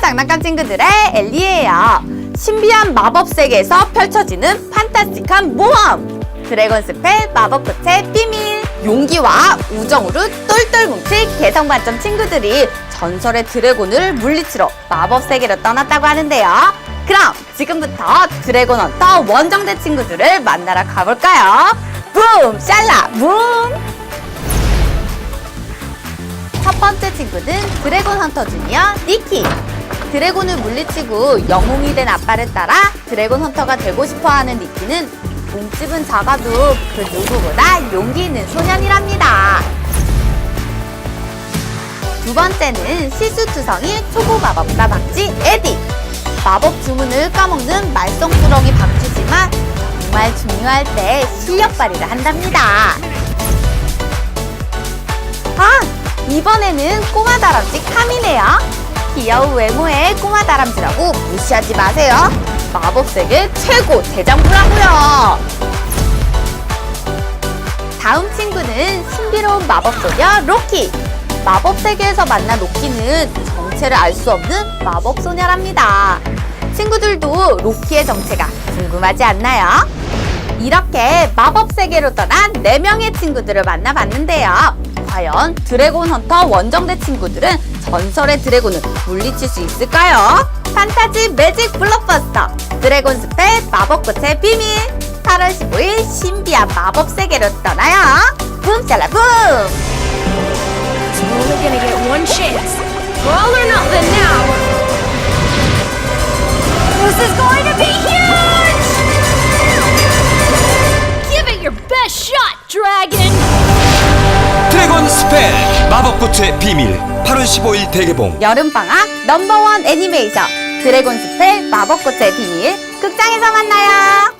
장난감 친구들의 엘리예요. 신비한 마법 세계에서 펼쳐지는 판타스틱한 모험. 드래곤 스펠 마법꽃의 비밀. 용기와 우정으로 똘똘 뭉칠 개성 만점 친구들이 전설의 드래곤을 물리치러 마법 세계로 떠났다고 하는데요. 그럼 지금부터 드래곤 헌터 원정대 친구들을 만나러 가볼까요? 붐! 샬라! 붐! 첫 번째 친구는 드래곤 헌터 주니어 니키. 드래곤을 물리치고 영웅이 된 아빠를 따라 드래곤 헌터가 되고 싶어하는 니키는 몸집은 작아도 그 누구보다 용기 있는 소년이랍니다. 두 번째는 실수투성이 초보 마법사 박쥐 에디. 마법 주문을 까먹는 말썽꾸러기 박쥐지만 정말 중요할 때 실력 발휘를 한답니다. 아, 이번에는 꼬마 다람쥐 카미네요. 귀여운 외모의 꼬마 다람쥐라고 무시하지 마세요. 마법 세계 최고 대장부라고요. 다음 친구는 신비로운 마법 소녀 로키. 마법 세계에서 만난 로키는 정체를 알 수 없는 마법 소녀랍니다. 친구들도 로키의 정체가 궁금하지 않나요? 이렇게 마법 세계로 떠난 4명의 친구들을 만나봤는데요. 과연 드래곤 헌터 원정대 친구들은 전설의 드래곤을 물리칠 수 있을까요? 판타지 매직 블록버스터 드래곤 스펠 마법꽃의 비밀 8월 15일 신비한 마법 세계로 떠나요. 붐살라 붐! We're only gonna get one chance. All or nothing now. 스펠 마법꽃의 비밀 8월 15일 대개봉 여름방학 넘버원 애니메이션 드래곤 스펠 마법꽃의 비밀 극장에서 만나요.